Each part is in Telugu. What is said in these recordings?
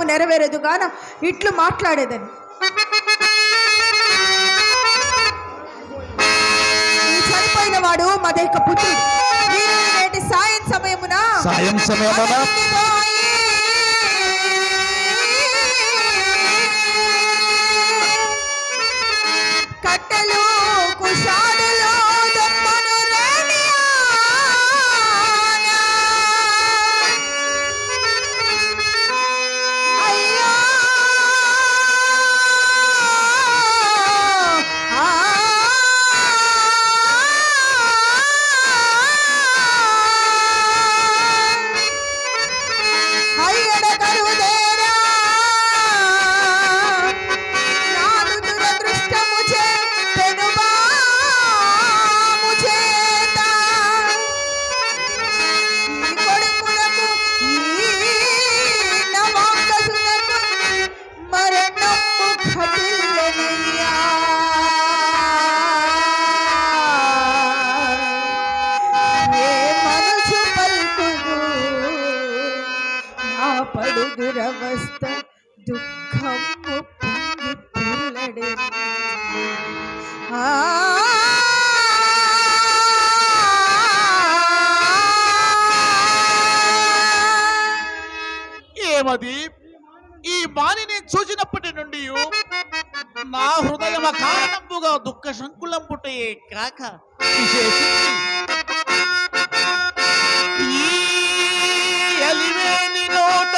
సంకల్పము నెరవేరదు గాన ఇట్లు మాట్లాడేదని. చనిపోయిన వాడు మదేక పుత్రుడు నేటి సాయం సమయమున సాయం సమయమున దురవస్థ దుఃఖము పొంగి ఆ ఏమది ఈ బాణి నేను చూసినప్పటి నుండి నా హృదయం కారణంబుగా దుఃఖ సంకులం పుట్టయే కాక విశేషించి ఈ అలివేని నోట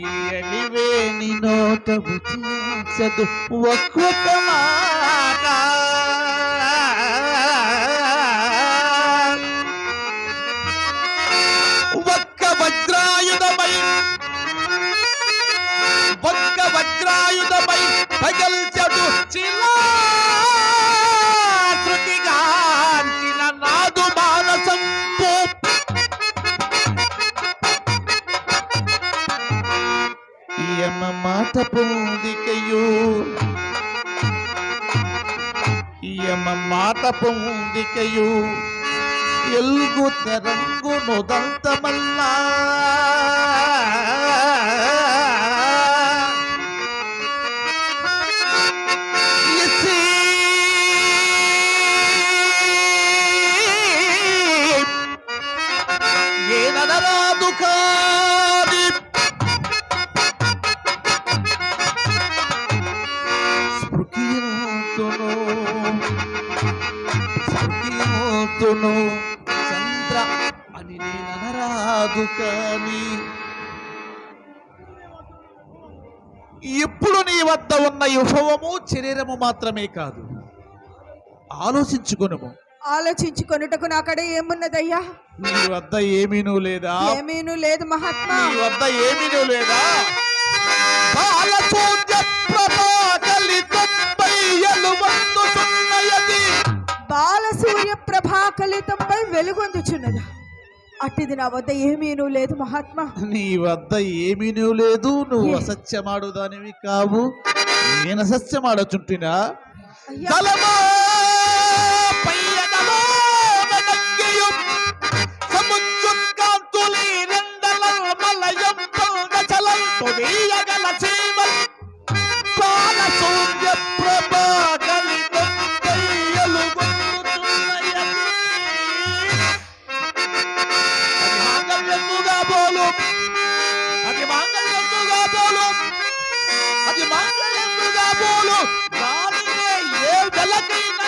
ఈ అలివేని నోటము వచించదు ఒక్కొక్క మాట ఒక్క వజ్రాయుధమై ఒక్క వజ్రాయుధమై పగల్చడు శిలాకృతిగాంచిన యమ మాట పొందికయు. ఎల్గు తెరంగు నుదంతమల్లా స్పృకియంతును చంద్ర అని నేననరాదు కానీ ఇప్పుడు నీ వద్ద ఉన్న యుభవము శరీరము మాత్రమే కాదు. ఆలోచించుకొనుము. ఆలోచించుకొనుటకు నాకడ ఏమున్నదయ్యా? నీ వద్ద ఏమీనూ లేదా? ఏమీను లేదు మహాత్మా. నీ వద్ద ఏమీనూ లేదా? ప్రభాకలితంపై వెలుగొందుచున్నదా అట్టిది నా వద్ద ఏమీను లేదు మహాత్మా. నీ వద్ద ఏమీనూ లేదు నువ్వు అసత్యమాడు దానివి కావు. నేను అసత్యమాడచుంటినా? అయ్యా. జలమా Thank you.